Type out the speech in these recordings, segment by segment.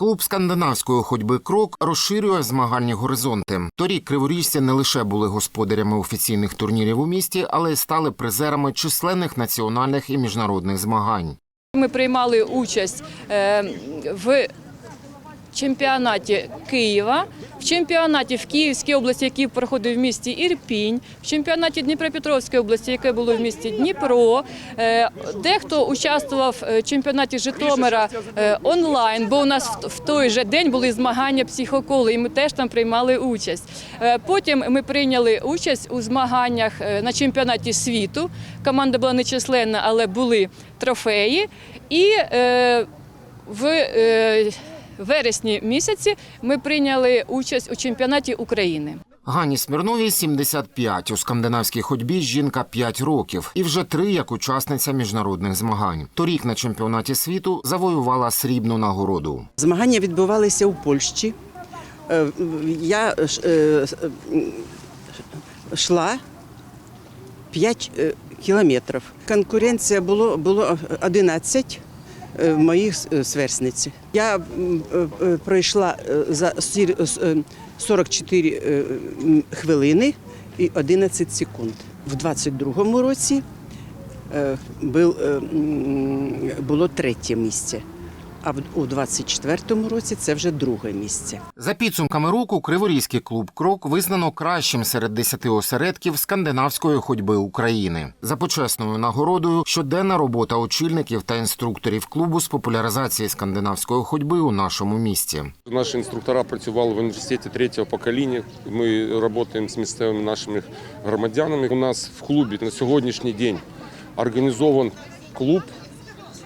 Клуб скандинавської ходьби крок розширює змагальні горизонти. Торік криворіжці не лише були господарями офіційних турнірів у місті, але й стали призерами численних національних і міжнародних змагань. Ми приймали участь е, в чемпіонаті Києва, в чемпіонаті в Київській області, який проходив в місті Ірпінь, в чемпіонаті Дніпропетровської області, яке було в місті Дніпро. Е, Дехто участвував в чемпіонаті Житомира е, онлайн, бо у нас в- той же день були змагання психоколи, і ми теж там приймали участь. Е, Потім ми прийняли участь у змаганнях е, на чемпіонаті світу. Команда була нечисленна, але були трофеї. І е, в е, вересні місяці ми прийняли участь у чемпіонаті України. Гані Смірновій 75. У скандинавській ходьбі жінка 5 років і вже три як учасниця міжнародних змагань. Торік на чемпіонаті світу завоювала срібну нагороду. Змагання відбувалися у Польщі. Е, Я ш- е, е, м, йшла 5 кілометрів. Конкуренція було, було 11 е, моїх е, сверстниць. Я е, е, пройшла е, за сір- с- е, 44 е, хвилини і 11 секунд. В 22-му році е, е, було третє місце. А в- у 24-му році це вже друге місце. За підсумками року Криворізький клуб Крок визнано кращим серед 10 осередків скандинавської ходьби України. За почесною нагородою щоденна робота очільників та інструкторів клубу з популяризації скандинавської ходьби у нашому місті. Наші інструктора працювали в університеті третього покоління. Ми працюємо з місцевими нашими громадянами. У нас в клубі на сьогоднішній день організований клуб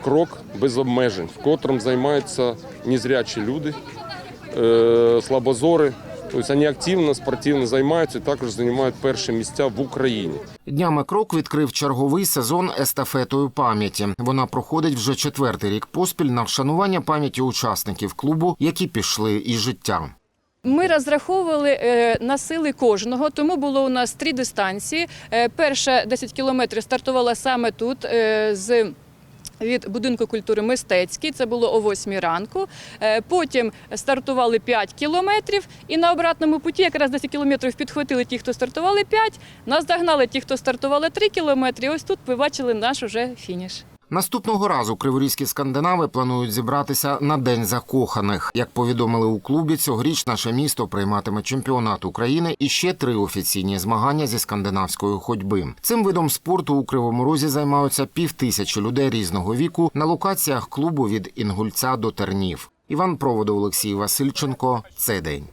Крок без обмежень, в котрому займаються незрячі люди, е, слабозори. Тобто вони активно, спортивно займаються і також займають перші місця в Україні. Днями крок відкрив черговий сезон естафетою пам'яті. Вона проходить вже четвертий рік поспіль на вшанування пам'яті учасників клубу, які пішли із життя. Ми розраховували е, на сили кожного, тому було у нас три дистанції. Е, Перша 10 кілометрів стартувала саме тут з. Від будинку культури мистецький, це було о 8 ранку. Е, Потім стартували 5 кілометрів, і на обратному путі якраз 10 кілометрів підхватили ті, хто стартували 5, наздогнали ті, хто стартували 3 кілометри. Ось тут ви бачили наш уже фініш. Наступного разу криворізькі скандинави планують зібратися на день закоханих. Як повідомили у клубі, цьогоріч наше місто прийматиме чемпіонат України і ще три офіційні змагання зі скандинавської ходьби. Цим видом спорту у Кривому Розі займаються півтисячі людей різного віку на локаціях клубу від Інгульця до Тернів. Іван Проводов, Олексій Васильченко. Цей день.